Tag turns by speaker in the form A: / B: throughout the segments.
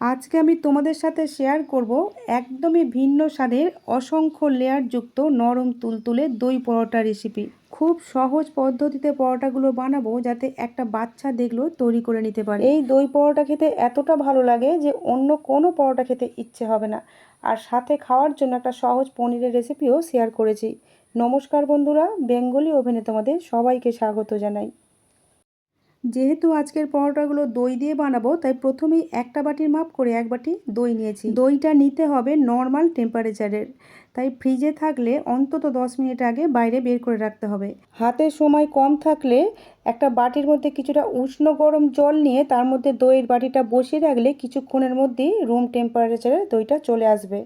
A: আজকে আমি তোমাদের সাথে শেয়ার করব একদমই ভিন্ন স্বাদের অসংখ্য লেয়ারযুক্ত নরম তুলতুলে দই পরোটা রেসিপি খুব সহজ পদ্ধতিতে পরোটাগুলো বানাবো যাতে একটা বাচ্চা দেখলেও তৈরি করে নিতে পারে। এই দই পরোটা খেতে এতটা ভালো লাগে যে অন্য কোনো পরোটা খেতে ইচ্ছে হবে না। আর সাথে খাওয়ার জন্য একটা সহজ পনিরের রেসিপিও শেয়ার করেছি। নমস্কার বন্ধুরা, বেঙ্গলি ওভেনে তোমাদের সবাইকে স্বাগত জানাই। যেহেতু আজকের পরোটাগুলো দই দিয়ে বানাবো, তাই প্রথমেই একটা বাটির মাপ করে এক বাটি দই নিয়েছি। দইটা নিতে হবে নর্মাল টেম্পারেচারের, তাই ফ্রিজে থাকলে অন্তত দশ মিনিট আগে বাইরে বের করে রাখতে হবে। হাতে সময় কম থাকলে একটা বাটির মধ্যে কিছুটা উষ্ণ গরম জল নিয়ে তার মধ্যে দইয়ের বাটিটা বসিয়ে রাখলে কিছুক্ষণের মধ্যেই রুম টেম্পারেচারে দইটা চলে আসবে।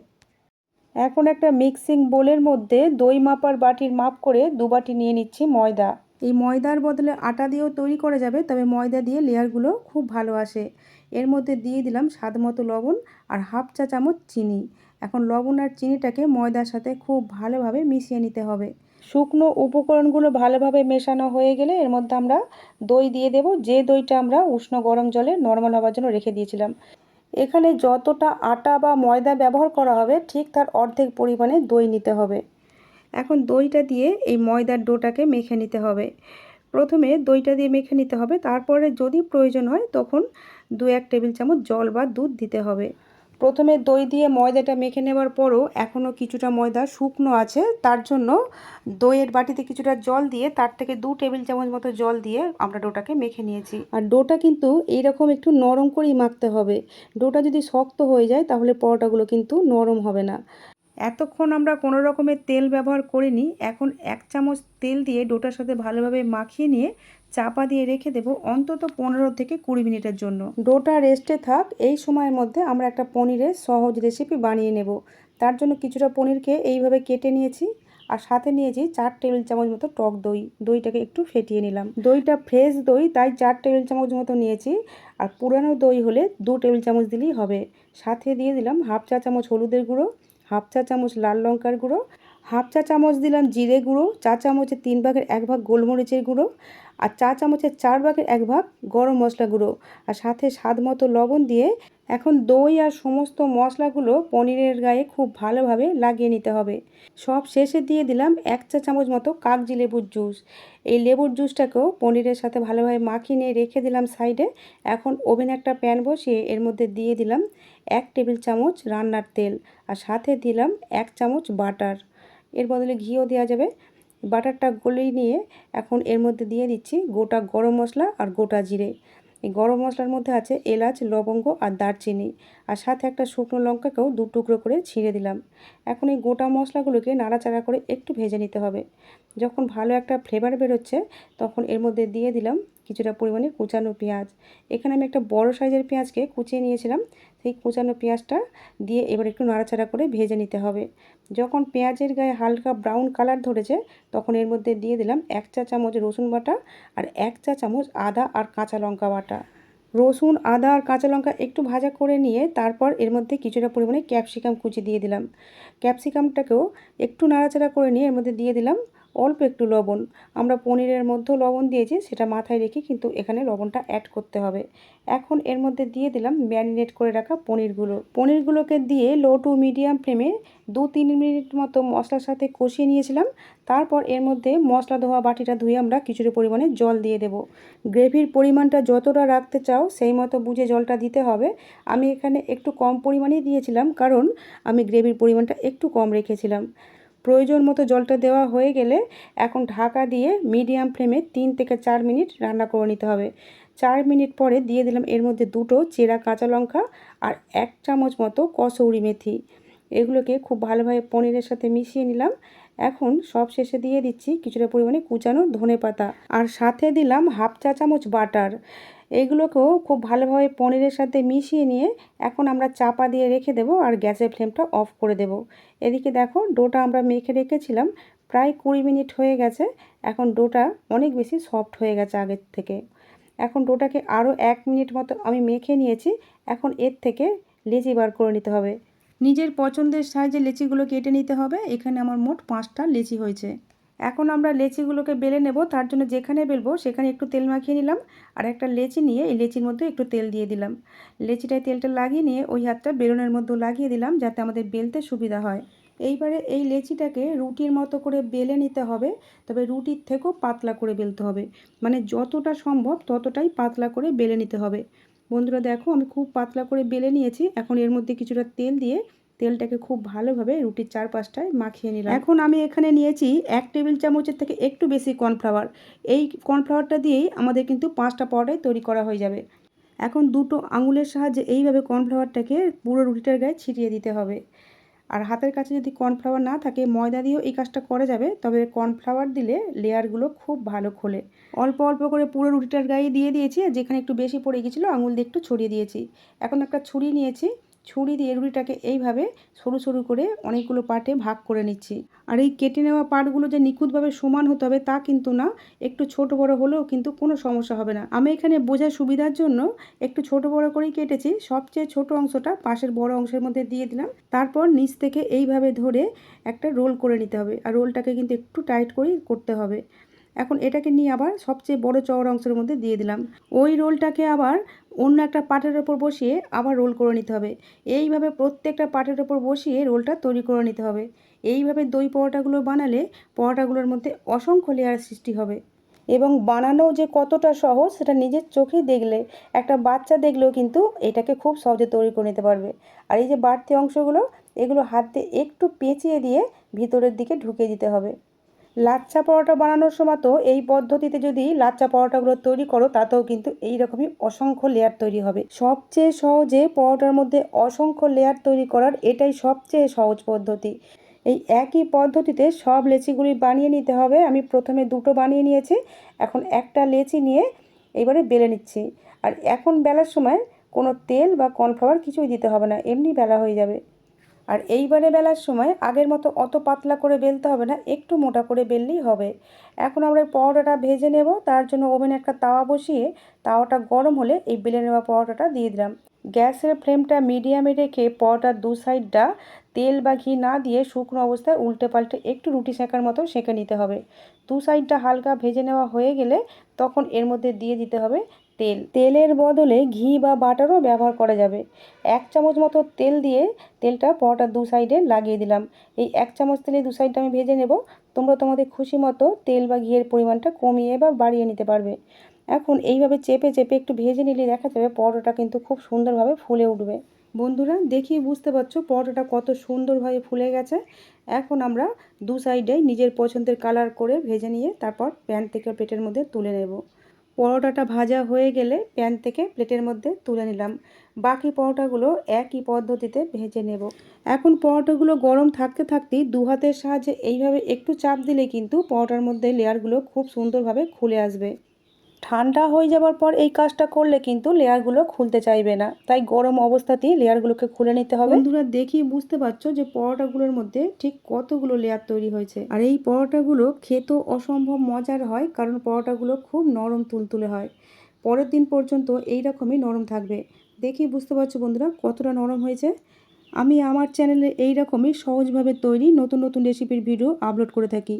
A: এখন একটা মিক্সিং বোলের মধ্যে দই মাপার বাটির মাপ করে দু বাটি নিয়ে নিচ্ছি ময়দা। এই ময়দার বদলে আটা দিয়েও তৈরি করা যাবে, তবে ময়দা দিয়ে লেয়ারগুলো খুব ভালো আসে। এর মধ্যে দিয়ে দিলাম স্বাদ মতো লবণ আর হাফ চা চামচ চিনি। এখন লবণ আর চিনিটাকে ময়দার সাথে খুব ভালোভাবে মিশিয়ে নিতে হবে। শুকনো উপকরণগুলো ভালোভাবে মেশানো হয়ে গেলে এর মধ্যে আমরা দই দিয়ে দেব। যে দইটা আমরা উষ্ণ গরম জলে নর্মাল হওয়ার জন্য রেখে দিয়েছিলাম। এখানে যতটা আটা বা ময়দা ব্যবহার করা হবে, ঠিক তার অর্ধেক পরিমাণে দই নিতে হবে। এখন দইটা দিয়ে এই ময়দার ডোটাকে মেখে নিতে হবে। প্রথমে দইটা দিয়ে মেখে নিতে হবে, তারপরে যদি প্রয়োজন হয় তখন দু এক টেবিল চামচ জল বা দুধ দিতে হবে। প্রথমে দই দিয়ে ময়দাটা মেখে নেওয়ার পরও এখনও কিছুটা ময়দা শুকনো আছে, তার জন্য দইয়ের বাটিতে কিছুটা জল দিয়ে তার থেকে দু টেবিল চামচ মতো জল দিয়ে আমরা ডোটাকে মেখে নিয়েছি। আর ডোটা কিন্তু এইরকম একটু নরম করেই মাখতে হবে। ডোটা যদি শক্ত হয়ে যায় তাহলে পরোটাগুলো কিন্তু নরম হবে না। এতক্ষণ আমরা কোনো রকমের তেল ব্যবহার করিনি। এখন এক চামচ তেল দিয়ে ডোটার সাথে ভালোভাবে মাখিয়ে নিয়ে চাপা দিয়ে রেখে দেবো অন্তত পনেরো থেকে কুড়ি মিনিটের জন্য। ডোটা রেস্টে থাক, এই সময়ের মধ্যে আমরা একটা পনিরের সহজ রেসিপি বানিয়ে নেব। তার জন্য কিছুটা পনিরকে এইভাবে কেটে নিয়েছি আর সাথে নিয়েছি চার টেবিল চামচ মতো টক দই। দইটাকে একটু ফেটিয়ে নিলাম। দইটা ফ্রেশ দই, তাই চার টেবিল চামচ মতো নিয়েছি। আর পুরানো দই হলে দু টেবিল চামচ দিলেই হবে। সাথে দিয়ে দিলাম হাফ চা চামচ হলুদের গুঁড়ো। হাফ চা চামচ লাল লঙ্কার গুঁড়ো হাফ চা চামচ দিলাম জিরে গুঁড়ো, চা চামচের তিন ভাগের এক ভাগ গোলমরিচের গুঁড়ো আর চা চামচের চার ভাগের এক ভাগ গরম মশলা গুঁড়ো আর সাথে স্বাদ মতো লবণ দিয়ে এখন দই আর সমস্ত মশলাগুলো পনিরের গায়ে খুব ভালোভাবে লাগিয়ে নিতে হবে। সব শেষে দিয়ে দিলাম এক চা চামচ মতো কাগজি লেবুর জুস। এই লেবুর জুসটাকেও পনিরের সাথে ভালোভাবে মাখিয়ে নিয়ে রেখে দিলাম সাইডে। এখন ওভেনে একটা প্যান বসিয়ে এর মধ্যে দিয়ে দিলাম এক টেবিল চামচ রান্নার তেল আর সাথে দিলাম এক চামচ বাটার। এর বদলে ঘিও দেওয়া যাবে। বাটারটা গলিয়ে নিয়ে এখন এর মধ্যে দিয়ে দিচ্ছি গোটা গরম মশলা আর গোটা জিরে। এই গরম মশলার মধ্যে আছে এলাচ, লবঙ্গ আর দারচিনি। আর সাথে একটা শুকনো লঙ্কাকেও দু টুকরো করে ছিঁড়ে দিলাম। এখন এই গোটা মশলাগুলোকে নাড়াচাড়া করে একটু ভেজে নিতে হবে। যখন ভালো একটা ফ্লেভার বেরোচ্ছে, তখন এর মধ্যে দিয়ে দিলাম কিছুটা পরিমাণে কুচানো পেঁয়াজ। এখানে আমি একটা বড় সাইজের পেঁয়াজকে কুচিয়ে নিয়েছিলাম। সেই কুচানো পেঁয়াজটা দিয়ে এবার একটু নাড়াচাড়া করে ভেজে নিতে হবে। যখন পেঁয়াজের গায়ে হালকা ব্রাউন কালার ধরেছে, তখন এর মধ্যে দিয়ে দিলাম এক চা চামচ রসুন বাটা আর এক চা চামচ আদা আর কাঁচা লঙ্কা বাটা। রসুন, আদা আর কাঁচা লঙ্কা একটু ভাজা করে নিয়ে তারপর এর মধ্যে কিছুটা পরিমাণে ক্যাপসিকাম কুচি দিয়ে দিলাম। ক্যাপসিকামটাকেও একটু নাড়াচাড়া করে নিয়ে এর মধ্যে দিয়ে দিলাম অল্প একটু লবণ। আমরা পনিরের মধ্যেও লবণ দিয়েছি, সেটা মাথায় রেখে কিন্তু এখানে লবণটা অ্যাড করতে হবে। এখন এর মধ্যে দিয়ে দিলাম ম্যারিনেট করে রাখা পনিরগুলো। পনিরগুলোকে দিয়ে লো টু মিডিয়াম ফ্লেমে দু তিন মিনিট মতো মশলার সাথে কষিয়ে নিয়েছিলাম। তারপর এর মধ্যে মশলা ধোয়া বাটিটা ধুয়ে আমরা কিছুটা পরিমাণে জল দিয়ে দেব। গ্রেভির পরিমাণটা যতটা রাখতে চাও, সেই মতো বুঝে জলটা দিতে হবে। আমি এখানে একটু কম পরিমাণেই দিয়েছিলাম, কারণ আমি গ্রেভির পরিমাণটা একটু কম রেখেছিলাম। প্রয়োজন মতো জলটা দেওয়া হয়ে গেলে এখন ঢাকা দিয়ে মিডিয়াম ফ্লেমে তিন থেকে চার মিনিট রান্না করে নিতে হবে। চার মিনিট পরে দিয়ে দিলাম এর মধ্যে দুটো চেরা কাঁচা লঙ্কা আর এক চামচ মতো কসৌরি মেথি। এগুলোকে খুব ভালোভাবে পনিরের সাথে মিশিয়ে নিলাম। এখন সব শেষে দিয়ে দিচ্ছি কিছুটা পরিমাণে কুচানো ধনে পাতা আর সাথে দিলাম হাফ চা চামচ বাটার। এগুলোকেও খুব ভালোভাবে পনিরের সাথে মিশিয়ে নিয়ে এখন আমরা চাপা দিয়ে রেখে দেব আর গ্যাসের ফ্লেমটা অফ করে দেব। এদিকে দেখো ডোটা আমরা মেখে রেখেছিলাম, প্রায় কুড়ি মিনিট হয়ে গেছে, এখন ডোটা অনেক বেশি সফট হয়ে গেছে আগের থেকে। এখন ডোটাকে আরও এক মিনিট মতো আমি মেখে নিয়েছি, এখন এর থেকে লেচি বার করে নিতে হবে। নিজের পছন্দের সাইজে লেচিগুলো কেটে নিতে হবে, এখানে আমার মোট পাঁচটা লেচি হয়েছে। এখন আমরা লেচিগুলোকে বেলে নেব, তার জন্য যেখানে বেলবো সেখানে একটু তেল মাখিয়ে নিলাম আর একটা লেচি নিয়ে এই লেচির মধ্যে একটু তেল দিয়ে দিলাম। লেচিটায় তেলটা লাগিয়ে নিয়ে ওই হাতটা বেলুনের মধ্যে লাগিয়ে দিলাম যাতে আমাদের বেলতে সুবিধা হয়। এইবারে এই লেচিটাকে রুটির মতো করে বেলে নিতে হবে, তবে রুটির থেকেও পাতলা করে বেলতে হবে। মানে যতটা সম্ভব ততটাই পাতলা করে বেলে নিতে হবে। বন্ধুরা দেখো আমি খুব পাতলা করে বেলে নিয়েছি, এখন এর মধ্যে কিছুটা তেল দিয়ে তেলটাকে খুব ভালোভাবে রুটির চারপাশটায় মাখিয়ে নিলাম। এখন আমি এখানে নিয়েছি এক টেবিল চামচের থেকে একটু বেশি কর্নফ্লাওয়ার। এই কর্নফ্লাওয়ারটা দিয়েই আমাদের কিন্তু পাঁচটা পরোটাই তৈরি করা হয়ে যাবে। এখন দুটো আঙুলের সাহায্যে এইভাবে কর্নফ্লাওয়ারটাকে পুরো রুটিটার গায়ে ছিটিয়ে দিতে হবে। আর হাতের কাছে যদি কর্নফ্লাওয়ার না থাকে, ময়দা দিয়েও এই কাজটা করা যাবে, তবে কর্নফ্লাওয়ার দিলে লেয়ারগুলো খুব ভালো খোলে। অল্প অল্প করে পুরো রুটিটার গায়ে দিয়ে দিয়েছি যেখানে একটু বেশি পড়ে গেছিল, আঙুল দিয়ে একটু ছড়িয়ে দিয়েছি। এখন একটা ছুরি নিয়েছি ছুরি দিয়ে রুটিটাকে এইভাবে সরু সরু করে অনেকগুলো পার্টে ভাগ করে নিচ্ছি। আর এই কেটে নেওয়া পার্টগুলো যে নিখুঁতভাবে সমান হতে হবে তা কিন্তু না, একটু ছোট বড় হলেও কিন্তু কোনো সমস্যা হবে না। আমি এখানে বোঝার সুবিধার জন্য একটু ছোট বড় করেই কেটেছি, সবচেয়ে ছোট অংশটা পাশের বড় অংশের মধ্যে দিয়ে দিলাম। তারপর নিচ থেকে এইভাবে ধরে একটা রোল করে নিতে হবে। আর রোলটাকে কিন্তু একটু টাইট করেই করতে হবে। এখন এটাকে নিয়ে আবার সবচেয়ে বড় চওড়া অংশের মধ্যে দিয়ে দিলাম। ওই রোলটাকে আবার অন্য একটা পাটের ওপর বসিয়ে আবার রোল করে নিতে হবে। এইভাবে প্রত্যেকটা পাটের ওপর বসিয়ে রোলটা তৈরি করে নিতে হবে। এইভাবে দই পরোটাগুলো বানালে পরোটাগুলোর মধ্যে অসংখ্য লেয়ার সৃষ্টি হবে। এবং বানানো যে কতটা সহজ সেটা নিজের চোখেই দেখলে, একটা বাচ্চা দেখলেও কিন্তু এটাকে খুব সহজে তৈরি করে নিতে পারবে। আর এই যে বাড়তি অংশগুলো, এগুলো হাতে একটু পেঁচিয়ে দিয়ে ভিতরের দিকে ঢুকিয়ে দিতে হবে। লাচ্ছা পরোটা বানানোর সময় তো এই পদ্ধতিতে যদি লাচ্ছা পরোটাগুলো তৈরি করো, তাতেও কিন্তু এই রকমই অসংখ্য লেয়ার তৈরি হবে। সবচেয়ে সহজে পরোটার মধ্যে অসংখ্য লেয়ার তৈরি করার এটাই সবচেয়ে সহজ পদ্ধতি। এই একই পদ্ধতিতে সব লেচিগুলি বানিয়ে নিতে হবে। আমি প্রথমে দুটো বানিয়ে নিয়েছি, এখন একটা লেচি নিয়ে এবারে বেলে নিচ্ছি। আর এখন বেলার সময় কোনো তেল বা কর্নফ্লাওয়ার কিছুই দিতে হবে না, এমনি বেলা হয়ে যাবে। আর এইবারে বেলার সময় আগের মতো অত পাতলা করে বেলতে হবে না, একটু মোটা করে বেললেই হবে। এখন আমরা পরোটাটা ভেজে নেব, তার জন্য ওভেনে একটা তাওয়া বসিয়ে তাওয়াটা গরম হলে এই বেলে নেওয়া পরোটাটা দিয়ে দিলাম। গ্যাসের ফ্লেমটা মিডিয়ামে রেখে পরোটার দু সাইডটা তেল বা ঘি না দিয়ে শুকনো অবস্থায় উল্টে পাল্টে একটু রুটি সেঁকার মতো সেঁকে নিতে হবে। দু সাইডটা হালকা ভেজে নেওয়া হয়ে গেলে তখন এর মধ্যে দিয়ে দিতে হবে তেল। তেলের বদলে ঘি বা বাটারও ব্যবহার করা যাবে। এক চামচ মতো তেল দিয়ে তেলটা পরোটার দু সাইডে লাগিয়ে দিলাম। এই এক চামচ তেলে দু সাইডটা আমি ভেজে নেব। তোমরা তোমাদের খুশি মতো তেল বা ঘিয়ের পরিমাণটা কমিয়ে বা বাড়িয়ে নিতে পারবে। এখন এইভাবে চেপে চেপে একটু ভেজে নিলে দেখা যাবে পরোটা কিন্তু খুব সুন্দরভাবে ফুলে উঠবে। বন্ধুরা দেখি বুঝতে পারছ পরোটাটা কত সুন্দরভাবে ফুলে গেছে। এখন আমরা দু সাইডে নিজের পছন্দের কালার করে ভেজে নিয়ে তারপর প্যান থেকে প্লেটের মধ্যে তুলে নেব। পরোটাটা ভাজা হয়ে গেলে প্যান থেকে প্লেটের মধ্যে তুলে নিলাম। বাকি পরোটাগুলো একই পদ্ধতিতে ভেজে নেব। এখন পরোটাগুলো গরম থাকতে থাকতেই দু হাতের সাহায্যে এইভাবে একটু চাপ দিলে কিন্তু পরোটার মধ্যে লেয়ারগুলো খুব সুন্দরভাবে খুলে আসবে। ঠান্ডা হয়ে যাওয়ার পর এই কাজটা করলে কিন্তু লেয়ারগুলো খুলতে চাইবে না। তাই গরম অবস্থাতেই লেয়ারগুলোকে খুলে নিতে হবে। বন্ধুরা, দেখি বুঝতে পারছ যে পরোটাগুলোর মধ্যে ঠিক কতগুলো লেয়ার তৈরি হয়েছে। আর এই পরোটাগুলো খেতেও অসম্ভব মজার হয়, কারণ পরোটাগুলো খুব নরম তুলতুলে হয়। পরের দিন পর্যন্ত এই রকমই নরম থাকবে। দেখি বুঝতে পারছ বন্ধুরা কতটা নরম হয়েছে? আমি আমার চ্যানেলে এই রকমই সহজভাবে তৈরি নতুন নতুন রেসিপির ভিডিও আপলোড করে থাকি।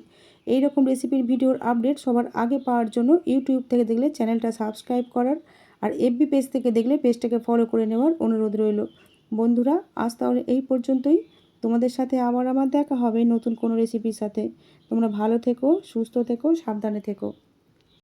A: এই রকম রেসিপির ভিডিওর আপডেট সবার আগে পাওয়ার জন্য ইউটিউব থেকে দেখলে চ্যানেলটা সাবস্ক্রাইব করার আর এফবি পেজ থেকে দেখলে পেজটাকে ফলো করে নেওয়ার অনুরোধ রইল। বন্ধুরা, আজ তাহলে এই পর্যন্তই। তোমাদের সাথে আবার আমার দেখা হবে নতুন কোনো রেসিপির সাথে। তোমরা ভালো থেকো, সুস্থ থেকো, সাবধানে থেকো।